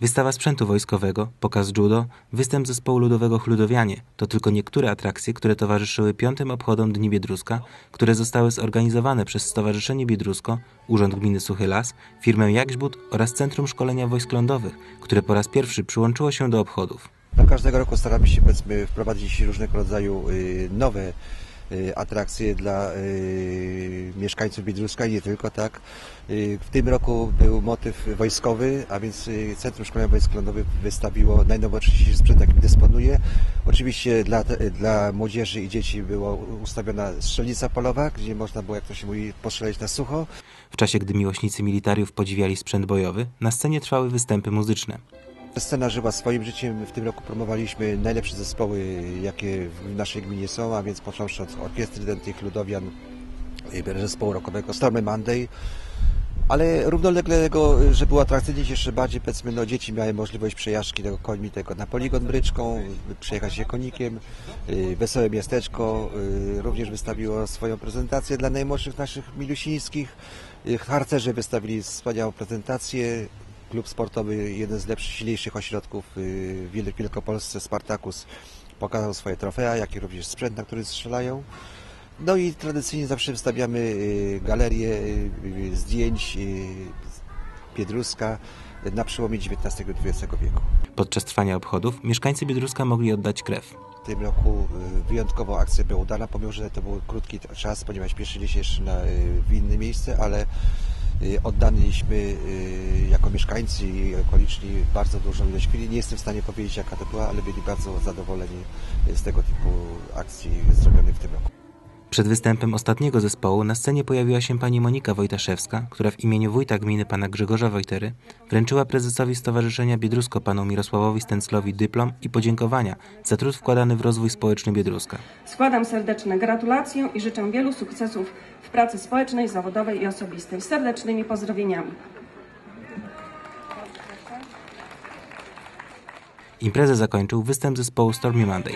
Wystawa sprzętu wojskowego, pokaz judo, występ zespołu ludowego Chludowianie to tylko niektóre atrakcje, które towarzyszyły piątym obchodom Dni Biedruska, które zostały zorganizowane przez Stowarzyszenie Biedrusko, Urząd Gminy Suchy Las, firmę Jakźbud oraz Centrum Szkolenia Wojsk Lądowych, które po raz pierwszy przyłączyło się do obchodów. No, każdego roku staramy się wprowadzić różnego rodzaju y, nowe atrakcje dla y, mieszkańców Biedruska i nie tylko, tak. Y, W tym roku był motyw wojskowy, a więc y, Centrum Szkolenia Wojsk Lądowych wystawiło najnowocześniejszy sprzęt, jakim dysponuje. Oczywiście dla, dla młodzieży i dzieci była ustawiona strzelnica polowa, gdzie można było, jak to się mówi, postrzelać na sucho. W czasie, gdy miłośnicy militariów podziwiali sprzęt bojowy, na scenie trwały występy muzyczne. Scena żyła swoim życiem. W tym roku promowaliśmy najlepsze zespoły, jakie w naszej gminie są, a więc począwszy od Orkiestry Dętych Ludowian, y, zespołu rockowego Stormy Monday. Ale równolegle tego, że było atrakcyjnie, jeszcze bardziej powiedzmy, no, dzieci miały możliwość przejażdżki tego końmi tego na poligon bryczką, przejechać się konikiem. Y, Wesołe miasteczko y, również wystawiło swoją prezentację dla najmłodszych naszych milusińskich. Harcerze wystawili wspaniałą prezentację. Klub sportowy, jeden z lepszych, silniejszych ośrodków y, w Wiel- Wielkopolsce, Spartacus, pokazał swoje trofea, jak i również sprzęt, na który strzelają. No i tradycyjnie zawsze wystawiamy y, galerię y, zdjęć Biedruska na przełomie XIX i XX wieku. Podczas trwania obchodów mieszkańcy Biedruska mogli oddać krew. W tym roku wyjątkowo akcja była udana, pomimo że to był krótki czas, ponieważ spieszyli się jeszcze na, w inne miejsce, ale oddaliśmy y, jako mieszkańcy i okoliczni bardzo dużą ilość chwili. Nie jestem w stanie powiedzieć jaka to była, ale byli bardzo zadowoleni z tego typu akcji zrobionej w tym roku. Przed występem ostatniego zespołu na scenie pojawiła się pani Monika Wojtaszewska, która w imieniu wójta gminy pana Grzegorza Wojtery wręczyła prezesowi Stowarzyszenia Biedrusko panu Mirosławowi Stęclowi dyplom i podziękowania za trud wkładany w rozwój społeczny Biedruska. Składam serdeczne gratulacje i życzę wielu sukcesów w pracy społecznej, zawodowej i osobistej. Serdecznymi pozdrowieniami. Imprezę zakończył występ zespołu Stormy Monday.